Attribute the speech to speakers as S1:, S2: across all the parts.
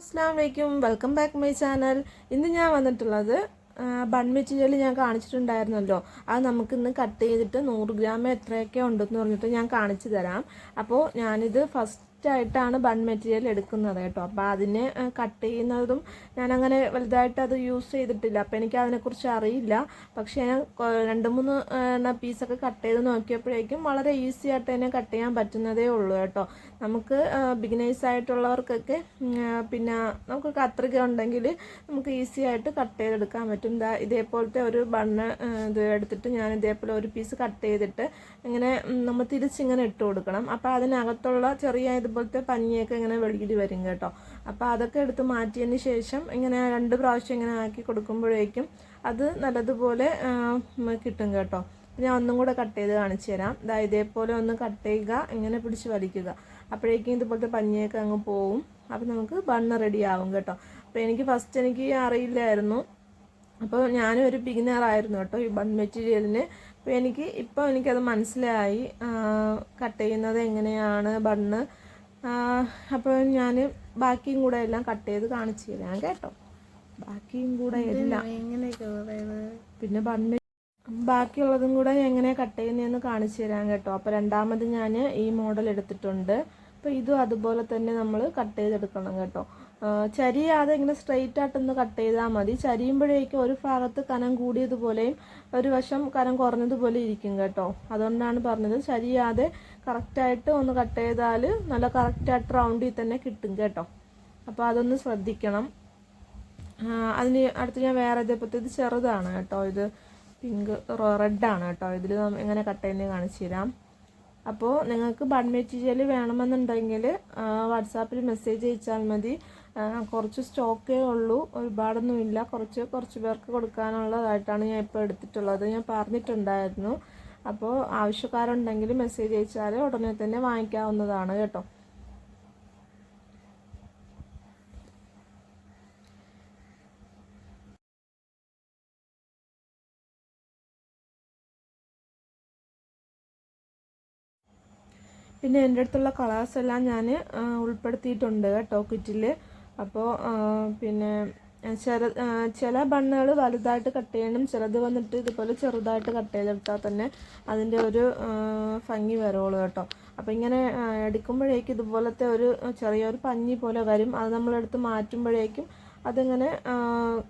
S1: അസ്സാം വലൈക്കും welcome back my channel. ഇന്ന് ഞാൻ വന്നിട്ടുള്ളത് ബൺ മെറ്റീരിയൽ ഞാൻ കാണിച്ചിട്ടുണ്ടായിരുന്നല്ലോ. അത് നമുക്ക് ഇന്ന് കട്ട് ചെയ്തിട്ട് നൂറ് ഗ്രാം എത്രയൊക്കെ ഉണ്ടെന്ന് പറഞ്ഞിട്ട് ഞാൻ കാണിച്ചു തരാം. അപ്പോൾ ഞാനിത് ഫസ്റ്റ് ആയിട്ടാണ് ബൺ മെറ്റീരിയൽ എടുക്കുന്നത് കേട്ടോ. അപ്പോൾ അതിന് കട്ട് ചെയ്യുന്നതും ഞാനങ്ങനെ വലുതായിട്ട് അത് യൂസ് ചെയ്തിട്ടില്ല. അപ്പോൾ എനിക്ക് അതിനെക്കുറിച്ച് അറിയില്ല. പക്ഷേ ഞാൻ രണ്ട് മൂന്ന് എണ്ണ പീസൊക്കെ കട്ട് ചെയ്ത് നോക്കിയപ്പോഴേക്കും വളരെ ഈസി ആയിട്ട് തന്നെ കട്ട് ചെയ്യാൻ പറ്റുന്നതേ ഉള്ളൂ കേട്ടോ. നമുക്ക് ബിഗിനേഴ്സ് ആയിട്ടുള്ളവർക്കൊക്കെ പിന്നെ നമുക്ക് കത്രിക ഉണ്ടെങ്കിൽ നമുക്ക് ഈസി ആയിട്ട് കട്ട് ചെയ്തെടുക്കാൻ പറ്റും. ദാ ഇതേപോലത്തെ ഒരു ബണ്ണ് ഇത് എടുത്തിട്ട് ഞാൻ ഇതേപോലെ ഒരു പീസ് കട്ട് ചെയ്തിട്ട് ഇങ്ങനെ നമ്മൾ തിരിച്ചിങ്ങനെ ഇട്ട് കൊടുക്കണം. അപ്പോൾ അതിനകത്തുള്ള ചെറിയ ഇതുപോലത്തെ പഞ്ഞിയൊക്കെ ഇങ്ങനെ വെളിയിൽ വരും കേട്ടോ. അപ്പോൾ അതൊക്കെ എടുത്ത് മാറ്റിയതിന് ശേഷം ഇങ്ങനെ രണ്ട് പ്രാവശ്യം ഇങ്ങനെ ആക്കി കൊടുക്കുമ്പോഴേക്കും അത് നല്ലതുപോലെ കിട്ടും കേട്ടോ. ഞാൻ ഒന്നും കൂടെ കട്ട് ചെയ്ത് കാണിച്ചു തരാം. ഇതാ ഇതേപോലെ ഒന്ന് കട്ട് ചെയ്യുക ഇങ്ങനെ പിടിച്ച് വലിക്കുക. അപ്പോഴേക്കും ഇതുപോലത്തെ പഞ്ഞിയൊക്കെ അങ്ങ് പോവും. അപ്പോൾ നമുക്ക് ബണ്ണ് റെഡി ആവും കേട്ടോ. അപ്പോൾ എനിക്ക് ഫസ്റ്റ് എനിക്ക് അറിയില്ലായിരുന്നു. അപ്പോൾ ഞാനും ഒരു ബിഗിനർ ആയിരുന്നു കേട്ടോ ഈ ബൺ മെറ്റീരിയലിന് അപ്പോൾ എനിക്ക് ഇപ്പോൾ എനിക്കത് മനസ്സിലായി. കട്ട് ചെയ്യുന്നത് എങ്ങനെയാണ് ബണ്ണ് അപ്പോൾ ഞാൻ ബാക്കിയും കൂടെ എല്ലാം കട്ട് ചെയ്ത് കാണിച്ചു തരാം കേട്ടോ. ബാക്കിയും കൂടെ എല്ലാം. പിന്നെ ബണ്ണ് ബാക്കിയുള്ളതും കൂടെ എങ്ങനെ കട്ട് ചെയ്യുന്നതെന്ന് കാണിച്ചു തരാം കേട്ടോ. അപ്പോൾ രണ്ടാമത് ഞാൻ ഈ മോഡൽ എടുത്തിട്ടുണ്ട്. അപ്പോൾ ഇതും അതുപോലെ തന്നെ നമ്മൾ കട്ട് ചെയ്തെടുക്കണം കേട്ടോ. ചരിയാതെ ഇങ്ങനെ സ്ട്രെയിറ്റ് ആയിട്ടൊന്ന് കട്ട് ചെയ്താൽ മതി. ചരിയുമ്പോഴേക്കും ഒരു ഭാഗത്ത് കനം കൂടിയതുപോലെയും ഒരു വശം കനം കുറഞ്ഞതുപോലെ ഇരിക്കും കേട്ടോ. അതുകൊണ്ടാണ് പറഞ്ഞത് ചരിയാതെ കറക്റ്റായിട്ട് ഒന്ന് കട്ട് ചെയ്താൽ നല്ല കറക്റ്റായിട്ട് റൗണ്ടിൽ തന്നെ കിട്ടും കേട്ടോ. അപ്പോൾ അതൊന്ന് ശ്രദ്ധിക്കണം. അതിന് അടുത്ത് ഞാൻ വേറെ ഇതേപോലത്തെ ഇത് ചെറുതാണ് കേട്ടോ. ഇത് പിങ്ക് റെഡാണ് കേട്ടോ. ഇതിൽ എങ്ങനെ കട്ട് ചെയ്യുന്നത് കാണിച്ചു തരാം. അപ്പോൾ നിങ്ങൾക്ക് ബൺ മെറ്റീരിയൽ വേണമെന്നുണ്ടെങ്കിൽ വാട്സാപ്പിൽ മെസ്സേജ് അയച്ചാൽ മതി. കുറച്ച് സ്റ്റോക്കേ ഉള്ളൂ. ഒരുപാടൊന്നും ഇല്ല കുറച്ച് കുറച്ച് പേർക്ക് കൊടുക്കാനുള്ളതായിട്ടാണ് ഞാൻ ഇപ്പോൾ എടുത്തിട്ടുള്ളത്. ഞാൻ പറഞ്ഞിട്ടുണ്ടായിരുന്നു. അപ്പോൾ ആവശ്യക്കാരുണ്ടെങ്കിൽ മെസ്സേജ് അയച്ചാൽ ഉടനെ തന്നെ വാങ്ങിക്കാവുന്നതാണ് കേട്ടോ. പിന്നെ എന്റെ അടുത്തുള്ള കളേഴ്സ് എല്ലാം ഞാൻ ഉൾപ്പെടുത്തിയിട്ടുണ്ട് കേട്ടോ കിറ്റിൽ അപ്പോൾ പിന്നെ ചില ചില ബണ്ണുകൾ വലുതായിട്ട് കട്ട് ചെയ്യണം ചിലത് വന്നിട്ട് ഇതുപോലെ ചെറുതായിട്ട് കട്ട് ചെയ്തെടുത്താൽ തന്നെ അതിന്റെ ഒരു ഭംഗി വരുള്ളൂ കേട്ടോ. അപ്പോൾ ഇങ്ങനെ എടുക്കുമ്പോഴേക്കും ഇതുപോലത്തെ ഒരു ചെറിയൊരു പഞ്ഞി പോലെ വരും. അത് നമ്മളെടുത്ത് മാറ്റുമ്പോഴേക്കും അതിങ്ങനെ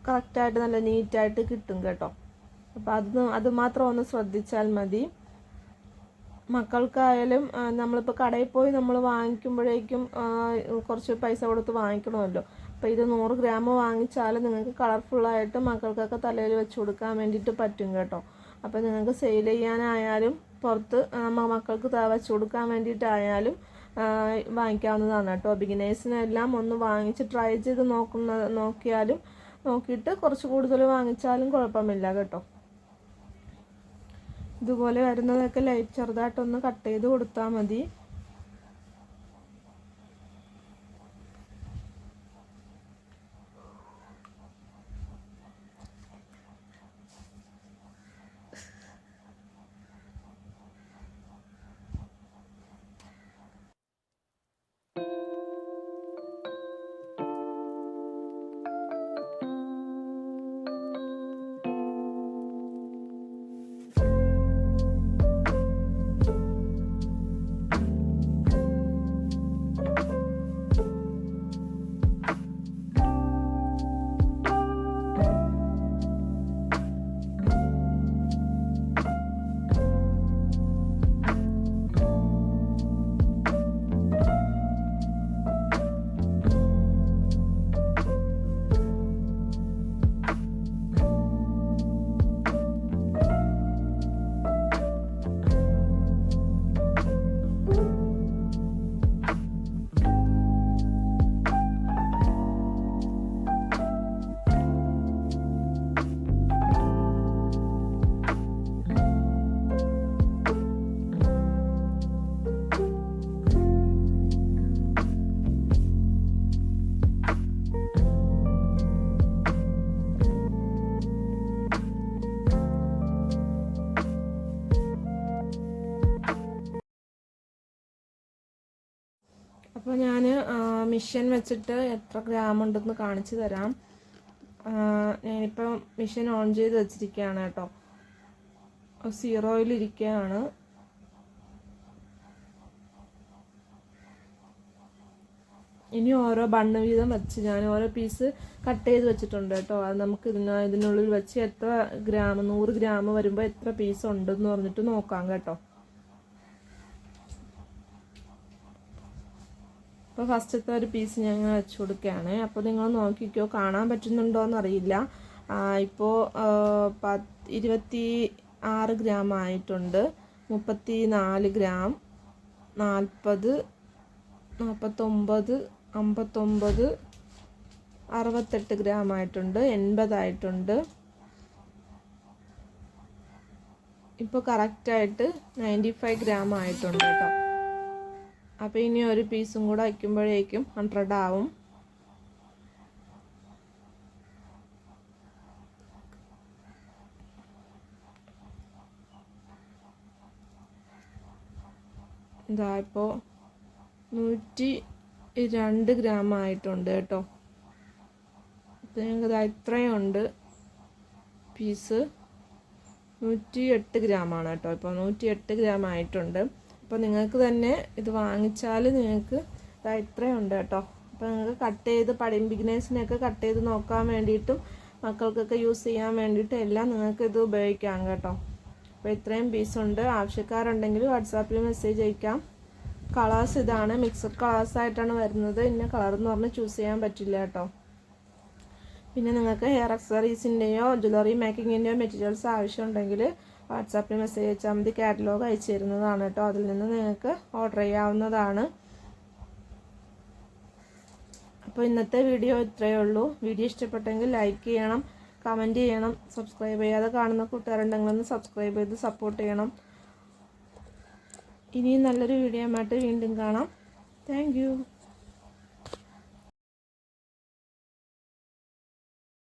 S1: കറക്റ്റായിട്ട് നല്ല നീറ്റായിട്ട് കിട്ടും കേട്ടോ. അപ്പോൾ അത് അത് മാത്രം ഒന്ന് ശ്രദ്ധിച്ചാൽ മതി. മക്കൾക്കായാലും നമ്മളിപ്പോൾ കടയിൽ പോയി നമ്മൾ വാങ്ങിക്കുമ്പോഴേക്കും കുറച്ച് പൈസ കൊടുത്ത് വാങ്ങിക്കണമല്ലോ. അപ്പോൾ ഇത് നൂറ് ഗ്രാം വാങ്ങിച്ചാൽ നിങ്ങൾക്ക് കളർഫുള്ളായിട്ട് മക്കൾക്കൊക്കെ തലയിൽ വെച്ച് കൊടുക്കാൻ വേണ്ടിയിട്ട് പറ്റും കേട്ടോ. അപ്പോൾ നിങ്ങൾക്ക് സെയിൽ ചെയ്യാനായാലും പുറത്ത് നമ്മ മക്കൾക്ക് വെച്ച് കൊടുക്കാൻ വേണ്ടിയിട്ടായാലും വാങ്ങിക്കാവുന്നതാണ് കേട്ടോ. ബിഗിനേഴ്സിനെല്ലാം ഒന്ന് വാങ്ങിച്ച് ട്രൈ ചെയ്ത് നോക്കുന്ന നോക്കിയാലും നോക്കിയിട്ട് കുറച്ച് കൂടുതൽ വാങ്ങിച്ചാലും കുഴപ്പമില്ല കേട്ടോ. ഇതുപോലെ വരുന്നതൊക്കെ ലൈറ്റ് ചെറുതായിട്ടൊന്ന് കട്ട് ചെയ്ത് കൊടുത്താൽ മതി. മിഷൻ വെച്ചിട്ട് എത്ര ഗ്രാം ഉണ്ടെന്ന് കാണിച്ചു തരാം. ഞാനിപ്പോൾ ഞാനിപ്പം മിഷൻ ഓൺ ചെയ്ത് വെച്ചിരിക്കുകയാണ് കേട്ടോ. സീറോയിലിരിക്കുകയാണ് ഇനി ഓരോ ബണ്ണ് വീതം വെച്ച് ഞാൻ ഓരോ പീസ് കട്ട് ചെയ്ത് വെച്ചിട്ടുണ്ട് കേട്ടോ. അത് നമുക്ക് ഇതിന ഇതിനുള്ളിൽ വെച്ച് എത്ര ഗ്രാം നൂറ് ഗ്രാം വരുമ്പോൾ എത്ര പീസ് ഉണ്ടെന്ന് പറഞ്ഞിട്ട് നോക്കാം കേട്ടോ. അപ്പോൾ ഫസ്റ്റത്തെ ഒരു പീസ് ഞങ്ങൾ വെച്ച് കൊടുക്കുകയാണ്. അപ്പോൾ നിങ്ങൾ നോക്കിക്കോ കാണാൻ പറ്റുന്നുണ്ടോ എന്നറിയില്ല. ഇപ്പോൾ പത്ത് ഇരുപത്തി ആറ് ഗ്രാം ആയിട്ടുണ്ട്. മുപ്പത്തി നാല് ഗ്രാം നാൽപ്പത് നാൽപ്പത്തൊമ്പത് അമ്പത്തൊമ്പത് അറുപത്തെട്ട് ഗ്രാം ആയിട്ടുണ്ട്. എൺപതായിട്ടുണ്ട് ഇപ്പോൾ കറക്റ്റായിട്ട് നയന്റി ഫൈവ് ഗ്രാം ആയിട്ടുണ്ട് കേട്ടോ. അപ്പോൾ ഇനി ഒരു പീസും കൂടെ വയ്ക്കുമ്പോഴേക്കും ഹൺഡ്രഡ് ആവും. ഇതാ ഇപ്പോൾ നൂറ്റി രണ്ട് ഗ്രാം ആയിട്ടുണ്ട് കേട്ടോ. അപ്പോൾ ഞങ്ങൾക്ക് ഇതാ ഇത്രയും ഉണ്ട് പീസ്. നൂറ്റി എട്ട് ഗ്രാമാണ് കേട്ടോ. ഇപ്പോൾ നൂറ്റി എട്ട് ഗ്രാം ആയിട്ടുണ്ട്. അപ്പോൾ നിങ്ങൾക്ക് തന്നെ ഇത് വാങ്ങിച്ചാൽ നിങ്ങൾക്ക് ഇതാ ഇത്രയും ഉണ്ട് കേട്ടോ. അപ്പോൾ നിങ്ങൾക്ക് കട്ട് ചെയ്ത് പഠി ബിഗിനേഴ്സിനെയൊക്കെ കട്ട് ചെയ്ത് നോക്കാൻ വേണ്ടിയിട്ടും മക്കൾക്കൊക്കെ യൂസ് ചെയ്യാൻ വേണ്ടിയിട്ടും എല്ലാം നിങ്ങൾക്ക് ഇത് ഉപയോഗിക്കാം കേട്ടോ. അപ്പോൾ ഇത്രയും പീസുണ്ട് ആവശ്യക്കാരുണ്ടെങ്കിൽ വാട്സാപ്പിൽ മെസ്സേജ് അയക്കാം. കളേഴ്സ് ഇതാണ്. മിക്സഡ് കളേഴ്സ് ആയിട്ടാണ് വരുന്നത്. ഇന്ന കളർ എന്ന് പറഞ്ഞ് ചൂസ് ചെയ്യാൻ പറ്റില്ല കേട്ടോ. പിന്നെ നിങ്ങൾക്ക് ഹെയർ അക്സറീസിന്റെയോ ജ്വല്ലറി മേക്കിങ്ങിന്റെയോ മെറ്റീരിയൽസ് ആവശ്യമുണ്ടെങ്കിൽ വാട്സാപ്പിൽ മെസ്സേജ് അയച്ചാൽ മതി. കാറ്റലോഗ് അയച്ചു തരുന്നതാണ് കേട്ടോ. അതിൽ നിന്ന് നിങ്ങൾക്ക് ഓർഡർ ചെയ്യാവുന്നതാണ്. അപ്പോൾ ഇന്നത്തെ വീഡിയോ ഇത്രയേ ഉള്ളൂ. വീഡിയോ ഇഷ്ടപ്പെട്ടെങ്കിൽ ലൈക്ക് ചെയ്യണം കമന്റ് ചെയ്യണം സബ്സ്ക്രൈബ് ചെയ്യാതെ കാണുന്ന കൂട്ടുകാരുണ്ടെങ്കിൽ ഒന്ന് സബ്സ്ക്രൈബ് ചെയ്ത് സപ്പോർട്ട് ചെയ്യണം. ഇനിയും നല്ലൊരു വീഡിയോ ആയിട്ട് വീണ്ടും കാണാം. താങ്ക്